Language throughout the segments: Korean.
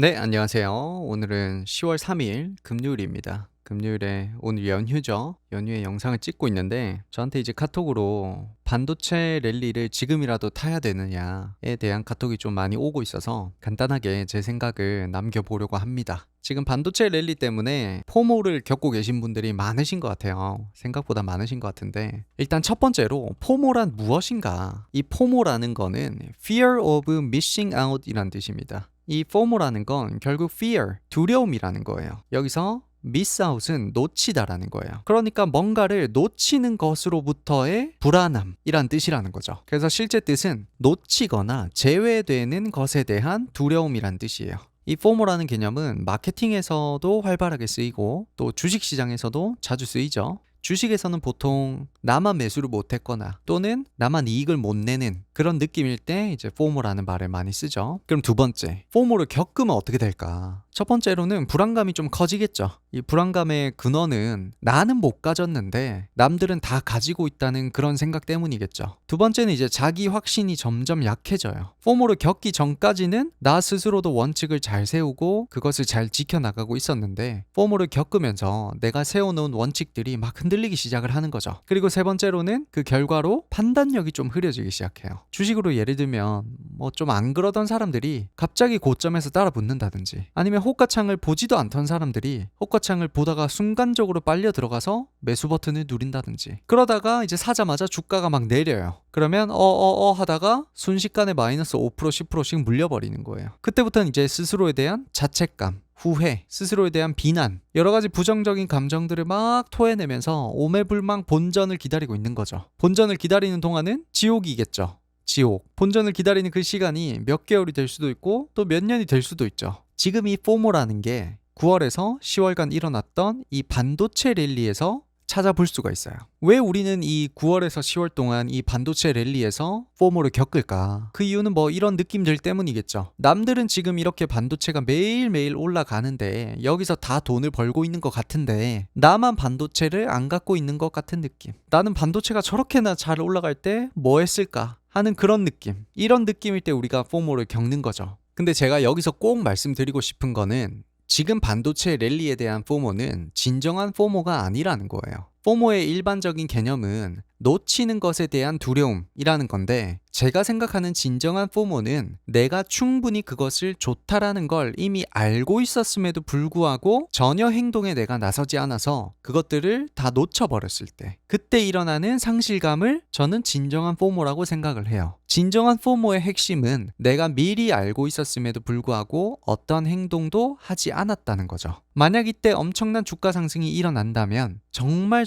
네, 안녕하세요. 오늘은 10월 3일 금요일입니다. 금요일에 오늘 연휴죠. 연휴에 영상을 찍고 있는데 저한테 이제 카톡으로 반도체 랠리를 지금이라도 타야 되느냐에 대한 카톡이 좀 많이 오고 있어서 간단하게 제 생각을 남겨보려고 합니다. 지금 반도체 랠리 때문에 포모를 겪고 계신 분들이 많으신 것 같아요. 생각보다 많으신 것 같은데 일단 첫 번째로 포모란 무엇인가? 이 포모라는 거는 fear of missing out이란 뜻입니다. 이 FOMO라는 건 결국 fear, 두려움이라는 거예요. 여기서 miss out은 놓치다라는 거예요. 그러니까 뭔가를 놓치는 것으로부터의 불안함이란 뜻이라는 거죠. 그래서 실제 뜻은 놓치거나 제외되는 것에 대한 두려움이란 뜻이에요. 이 FOMO라는 개념은 마케팅에서도 활발하게 쓰이고 또 주식시장에서도 자주 쓰이죠. 주식에서는 보통 나만 매수를 못했거나 또는 나만 이익을 못 내는 그런 느낌일 때 이제 FOMO라는 말을 많이 쓰죠. 그럼 두 번째, FOMO를 겪으면 어떻게 될까? 첫 번째로는 불안감이 좀 커지겠죠. 이 불안감의 근원은 나는 못 가졌는데 남들은 다 가지고 있다는 그런 생각 때문이겠죠. 두 번째는 이제 자기 확신이 점점 약해져요. FOMO를 겪기 전까지는 나 스스로도 원칙을 잘 세우고 그것을 잘 지켜나가고 있었는데 FOMO를 겪으면서 내가 세워놓은 원칙들이 막 흔들리기 시작을 하는 거죠. 그리고 세 번째로는 그 결과로 판단력이 좀 흐려지기 시작해요. 주식으로 예를 들면 뭐 좀 안 그러던 사람들이 갑자기 고점에서 따라 붙는다든지 아니면 호가창을 보지도 않던 사람들이 호가창을 보다가 순간적으로 빨려 들어가서 매수 버튼을 누린다든지 그러다가 이제 사자마자 주가가 막 내려요. 그러면 어어어 하다가 순식간에 마이너스 5% 10%씩 물려버리는 거예요. 그때부터는 이제 스스로에 대한 자책감 후회, 스스로에 대한 비난, 여러 가지 부정적인 감정들을 막 토해내면서 오매불망 본전을 기다리고 있는 거죠. 본전을 기다리는 동안은 지옥이겠죠. 지옥. 본전을 기다리는 그 시간이 몇 개월이 될 수도 있고 또 몇 년이 될 수도 있죠. 지금 이 포모라는 게 9월에서 10월간 일어났던 이 반도체 랠리에서 찾아볼 수가 있어요. 왜 우리는 이 9월에서 10월 동안 이 반도체 랠리에서 포모를 겪을까? 그 이유는 뭐 이런 느낌들 때문이겠죠. 남들은 지금 이렇게 반도체가 매일매일 올라가는데 여기서 다 돈을 벌고 있는 것 같은데 나만 반도체를 안 갖고 있는 것 같은 느낌. 나는 반도체가 저렇게나 잘 올라갈 때 뭐 했을까? 하는 그런 느낌. 이런 느낌일 때 우리가 포모를 겪는 거죠. 근데 제가 여기서 꼭 말씀드리고 싶은 거는 지금 반도체 랠리에 대한 포모는 진정한 포모가 아니라는 거예요. 포모의 일반적인 개념은 놓치는 것에 대한 두려움이라는 건데 제가 생각하는 진정한 포모는 내가 충분히 그것을 좋다라는 걸 이미 알고 있었음에도 불구하고 전혀 행동에 내가 나서지 않아서 그것들을 다 놓쳐버렸을 때 그때 일어나는 상실감을 저는 진정한 포모라고 생각을 해요. 진정한 포모의 핵심은 내가 미리 알고 있었음에도 불구하고 어떤 행동도 하지 않았다는 거죠. 만약 이때 엄청난 주가 상승이 일어난다면 정말 정말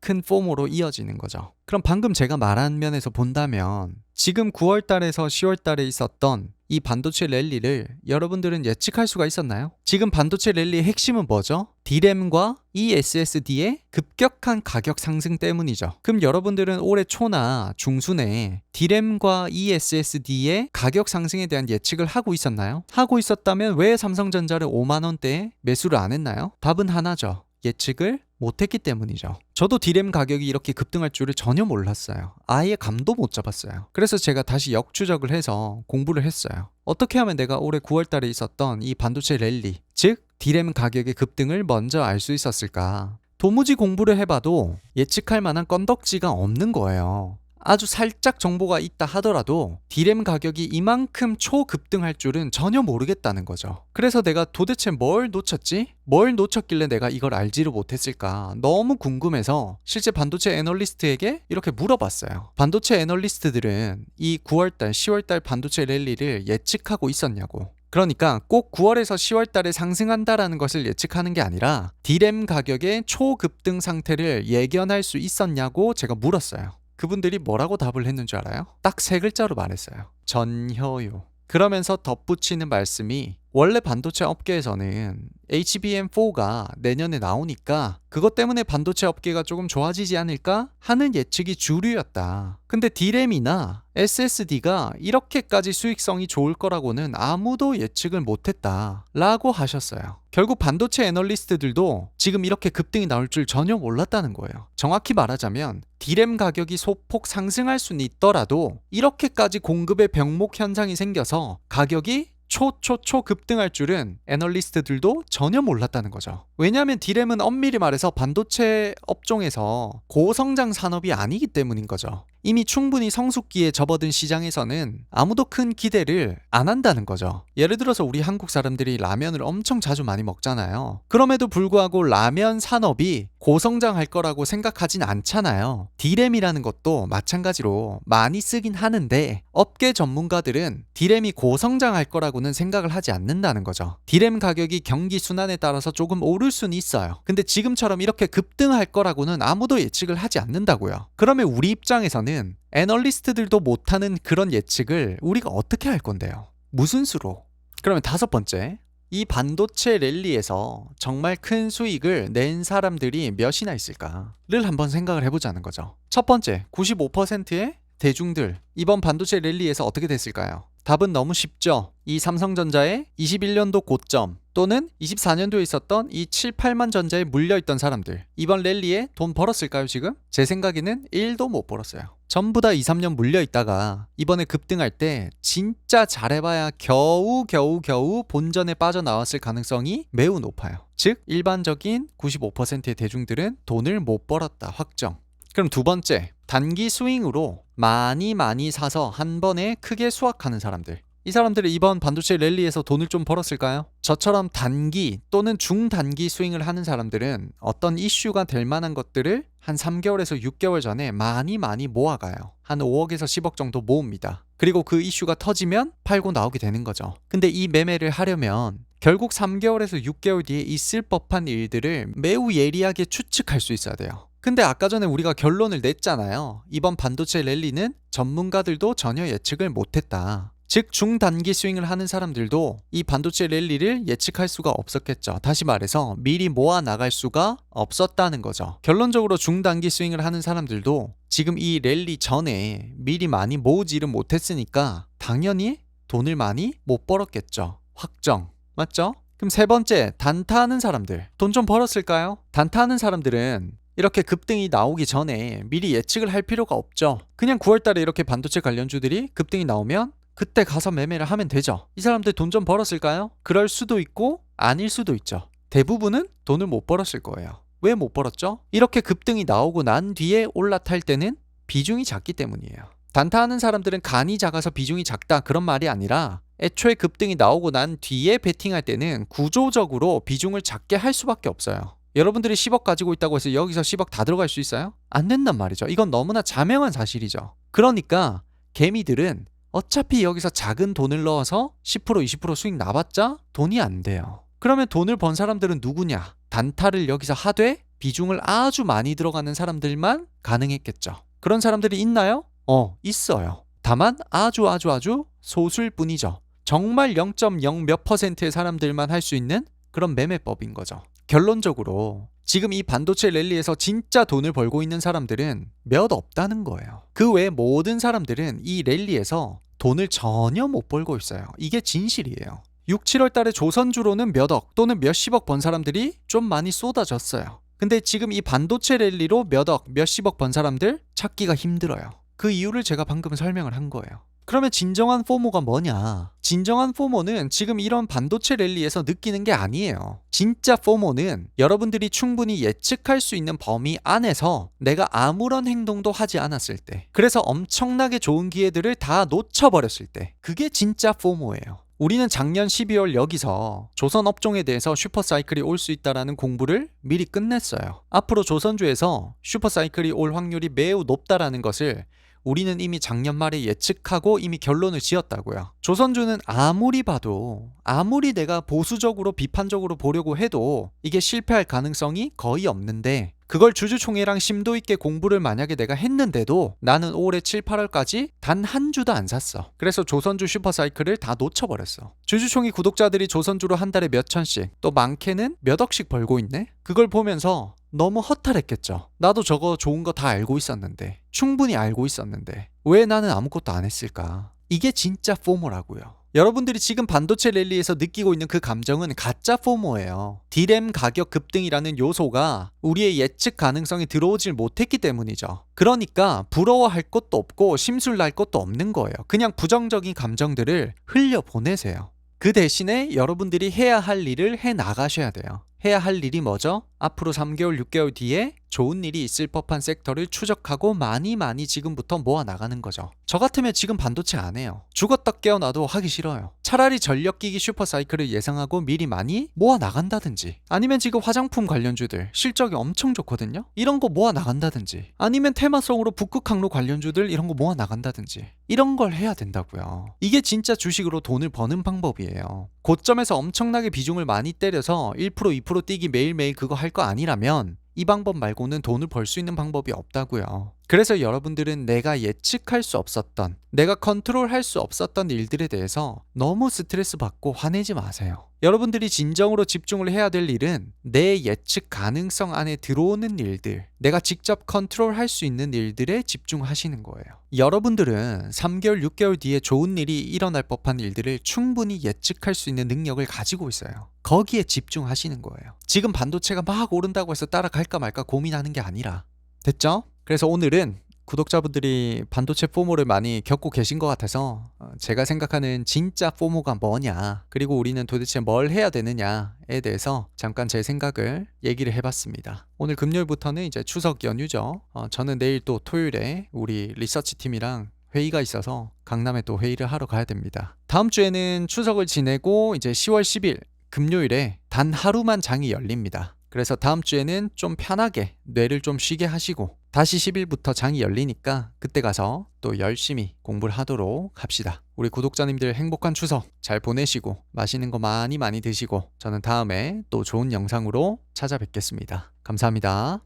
큰 포모로 이어지는 거죠. 그럼 방금 제가 말한 면에서 본다면 지금 9월 달에서 10월 달에 있었던 이 반도체 랠리를 여러분들은 예측할 수가 있었나요? 지금 반도체 랠리의 핵심은 뭐죠? D램과 이 SSD의 급격한 가격 상승 때문이죠. 그럼 여러분들은 올해 초나 중순에 D램과 이 SSD의 가격 상승에 대한 예측을 하고 있었나요? 하고 있었다면 왜 삼성전자를 5만 원대에 매수를 안 했나요? 답은 하나죠. 예측을 못했기 때문이죠. 저도 디램 가격이 이렇게 급등할 줄을 전혀 몰랐어요. 아예 감도 못 잡았어요. 그래서 제가 다시 역추적을 해서 공부를 했어요. 어떻게 하면 내가 올해 9월 달에 있었던 이 반도체 랠리, 즉 디램 가격의 급등을 먼저 알 수 있었을까? 도무지 공부를 해봐도 예측할 만한 건덕지가 없는 거예요. 아주 살짝 정보가 있다 하더라도 디램 가격이 이만큼 초급등할 줄은 전혀 모르겠다는 거죠. 그래서 내가 도대체 뭘 놓쳤지? 뭘 놓쳤길래 내가 이걸 알지를 못했을까? 너무 궁금해서 실제 반도체 애널리스트에게 이렇게 물어봤어요. 반도체 애널리스트들은 이 9월달, 10월달 반도체 랠리를 예측하고 있었냐고. 그러니까 꼭 9월에서 10월 달에 상승한다라는 것을 예측하는 게 아니라 디램 가격의 초급등 상태를 예견할 수 있었냐고 제가 물었어요. 그분들이 뭐라고 답을 했는 줄 알아요? 딱 세 글자로 말했어요. 전혀요. 그러면서 덧붙이는 말씀이 원래 반도체 업계에서는 HBM4가 내년에 나오니까 그것 때문에 반도체 업계가 조금 좋아지지 않을까 하는 예측이 주류였다. 근데 D램이나 SSD가 이렇게까지 수익성이 좋을 거라고는 아무도 예측을 못했다. 라고 하셨어요. 결국 반도체 애널리스트들도 지금 이렇게 급등이 나올 줄 전혀 몰랐다는 거예요. 정확히 말하자면 D램 가격이 소폭 상승할 수는 있더라도 이렇게까지 공급의 병목 현상이 생겨서 가격이 초초초 급등할 줄은 애널리스트들도 전혀 몰랐다는 거죠. 왜냐하면 디램은 엄밀히 말해서 반도체 업종에서 고성장 산업이 아니기 때문인 거죠. 이미 충분히 성숙기에 접어든 시장에서는 아무도 큰 기대를 안 한다는 거죠. 예를 들어서 우리 한국 사람들이 라면을 엄청 자주 많이 먹잖아요. 그럼에도 불구하고 라면 산업이 고성장할 거라고 생각하진 않잖아요. 디램이라는 것도 마찬가지로 많이 쓰긴 하는데 업계 전문가들은 디램이 고성장할 거라고는 생각을 하지 않는다는 거죠. 디램 가격이 경기 순환에 따라서 조금 오를 수는 있어요. 근데 지금처럼 이렇게 급등할 거라고는 아무도 예측을 하지 않는다고요. 그러면 우리 입장에서 는 애널리스트들도 못하는 그런 예측을 우리가 어떻게 할 건데요? 무슨 수로? 그러면 다섯 번째, 이 반도체 랠리에서 정말 큰 수익을 낸 사람들이 몇이나 있을까를 한번 생각을 해보자는 거죠. 첫 번째, 95%의 대중들 이번 반도체 랠리에서 어떻게 됐을까요? 답은 너무 쉽죠. 이 삼성전자의 21년도 고점 또는 24년도에 있었던 이 7, 8만 전자에 물려있던 사람들 이번 랠리에 돈 벌었을까요 지금? 제 생각에는 1도 못 벌었어요. 전부 다 2, 3년 물려있다가 이번에 급등할 때 진짜 잘해봐야 겨우 겨우 겨우 본전에 빠져나왔을 가능성이 매우 높아요. 즉 일반적인 95%의 대중들은 돈을 못 벌었다 확정. 그럼 두 번째, 단기 스윙으로 많이 많이 사서 한 번에 크게 수확하는 사람들. 이 사람들이 이번 반도체 랠리에서 돈을 좀 벌었을까요? 저처럼 단기 또는 중단기 스윙을 하는 사람들은 어떤 이슈가 될 만한 것들을 한 3개월에서 6개월 전에 많이 많이 모아가요. 한 5억에서 10억 정도 모읍니다. 그리고 그 이슈가 터지면 팔고 나오게 되는 거죠. 근데 이 매매를 하려면 결국 3개월에서 6개월 뒤에 있을 법한 일들을 매우 예리하게 추측할 수 있어야 돼요. 근데 아까 전에 우리가 결론을 냈잖아요. 이번 반도체 랠리는 전문가들도 전혀 예측을 못했다. 즉 중단기 스윙을 하는 사람들도 이 반도체 랠리를 예측할 수가 없었겠죠. 다시 말해서 미리 모아 나갈 수가 없었다는 거죠. 결론적으로 중단기 스윙을 하는 사람들도 지금 이 랠리 전에 미리 많이 모으지를 못했으니까 당연히 돈을 많이 못 벌었겠죠. 확정. 맞죠? 그럼 세 번째, 단타하는 사람들. 돈 좀 벌었을까요? 단타하는 사람들은 이렇게 급등이 나오기 전에 미리 예측을 할 필요가 없죠. 그냥 9월달에 이렇게 반도체 관련주들이 급등이 나오면 그때 가서 매매를 하면 되죠. 이 사람들 돈 좀 벌었을까요? 그럴 수도 있고 아닐 수도 있죠. 대부분은 돈을 못 벌었을 거예요. 왜 못 벌었죠? 이렇게 급등이 나오고 난 뒤에 올라탈 때는 비중이 작기 때문이에요. 단타하는 사람들은 간이 작아서 비중이 작다 그런 말이 아니라 애초에 급등이 나오고 난 뒤에 베팅할 때는 구조적으로 비중을 작게 할 수밖에 없어요. 여러분들이 10억 가지고 있다고 해서 여기서 10억 다 들어갈 수 있어요? 안 된단 말이죠. 이건 너무나 자명한 사실이죠. 그러니까 개미들은 어차피 여기서 작은 돈을 넣어서 10% 20% 수익 나봤자 돈이 안 돼요. 그러면 돈을 번 사람들은 누구냐? 단타를 여기서 하되 비중을 아주 많이 들어가는 사람들만 가능했겠죠. 그런 사람들이 있나요? 어, 있어요. 다만 아주 아주 아주 소수일 뿐이죠. 정말 0.0 몇 퍼센트의 사람들만 할 수 있는 그런 매매법인 거죠. 결론적으로 지금 이 반도체 랠리에서 진짜 돈을 벌고 있는 사람들은 몇 없다는 거예요. 그 외 모든 사람들은 이 랠리에서 돈을 전혀 못 벌고 있어요. 이게 진실이에요. 6, 7월 달에 조선주로는 몇 억 또는 몇십억 번 사람들이 좀 많이 쏟아졌어요. 근데 지금 이 반도체 랠리로 몇 억, 몇십억 번 사람들 찾기가 힘들어요. 그 이유를 제가 방금 설명을 한 거예요. 그러면 진정한 포모가 뭐냐? 진정한 포모는 지금 이런 반도체 랠리에서 느끼는 게 아니에요. 진짜 포모는 여러분들이 충분히 예측할 수 있는 범위 안에서 내가 아무런 행동도 하지 않았을 때, 그래서 엄청나게 좋은 기회들을 다 놓쳐버렸을 때, 그게 진짜 포모예요. 우리는 작년 12월 여기서 조선 업종에 대해서 슈퍼사이클이 올 수 있다라는 공부를 미리 끝냈어요. 앞으로 조선주에서 슈퍼사이클이 올 확률이 매우 높다라는 것을 우리는 이미 작년 말에 예측하고 이미 결론을 지었다고요. 조선주는 아무리 봐도 아무리 내가 보수적으로 비판적으로 보려고 해도 이게 실패할 가능성이 거의 없는데 그걸 주주총회랑 심도 있게 공부를 만약에 내가 했는데도 나는 올해 7, 8월까지 단 한 주도 안 샀어. 그래서 조선주 슈퍼사이클을 다 놓쳐버렸어. 주주총회 구독자들이 조선주로 한 달에 몇 천씩 또 많게는 몇 억씩 벌고 있네? 그걸 보면서 너무 허탈했겠죠. 나도 저거 좋은 거 다 알고 있었는데, 충분히 알고 있었는데, 왜 나는 아무것도 안 했을까? 이게 진짜 포모라고요. 여러분들이 지금 반도체 랠리에서 느끼고 있는 그 감정은 가짜 포모예요. 디램 가격 급등이라는 요소가 우리의 예측 가능성이 들어오질 못했기 때문이죠. 그러니까 부러워할 것도 없고 심술날 것도 없는 거예요. 그냥 부정적인 감정들을 흘려보내세요. 그 대신에 여러분들이 해야 할 일을 해 나가셔야 돼요. 해야 할 일이 뭐죠? 앞으로 3개월, 6개월 뒤에 좋은 일이 있을 법한 섹터를 추적하고 많이 많이 지금부터 모아 나가는 거죠. 저 같으면 지금 반도체 안 해요. 죽었다 깨어나도 하기 싫어요. 차라리 전력기기 슈퍼사이클을 예상하고 미리 많이 모아 나간다든지 아니면 지금 화장품 관련주들 실적이 엄청 좋거든요. 이런 거 모아 나간다든지 아니면 테마성으로 북극 항로 관련주들 이런 거 모아 나간다든지 이런 걸 해야 된다고요. 이게 진짜 주식으로 돈을 버는 방법이에요. 고점에서 엄청나게 비중을 많이 때려서 1% 2% 뛰기 매일매일 그거 할 거 아니라면 이 방법 말고는 돈을 벌 수 있는 방법이 없다고요. 그래서 여러분들은 내가 예측할 수 없었던, 내가 컨트롤할 수 없었던 일들에 대해서 너무 스트레스 받고 화내지 마세요. 여러분들이 진정으로 집중을 해야 될 일은 내 예측 가능성 안에 들어오는 일들, 내가 직접 컨트롤할 수 있는 일들에 집중하시는 거예요. 여러분들은 3개월, 6개월 뒤에 좋은 일이 일어날 법한 일들을 충분히 예측할 수 있는 능력을 가지고 있어요. 거기에 집중하시는 거예요. 지금 반도체가 막 오른다고 해서 따라갈까 말까 고민하는 게 아니라. 됐죠? 그래서 오늘은 구독자분들이 반도체 포모를 많이 겪고 계신 것 같아서 어, 제가 생각하는 진짜 포모가 뭐냐 그리고 우리는 도대체 뭘 해야 되느냐에 대해서 잠깐 제 생각을 얘기를 해봤습니다. 오늘 금요일부터는 이제 추석 연휴죠. 어, 저는 내일 또 토요일에 우리 리서치 팀이랑 회의가 있어서 강남에 또 회의를 하러 가야 됩니다. 다음 주에는 추석을 지내고 이제 10월 10일 금요일에 단 하루만 장이 열립니다. 그래서 다음 주에는 좀 편하게 뇌를 좀 쉬게 하시고 다시 10일부터 장이 열리니까 그때 가서 또 열심히 공부를 하도록 합시다. 우리 구독자님들 행복한 추석 잘 보내시고 맛있는 거 많이 많이 드시고 저는 다음에 또 좋은 영상으로 찾아뵙겠습니다. 감사합니다.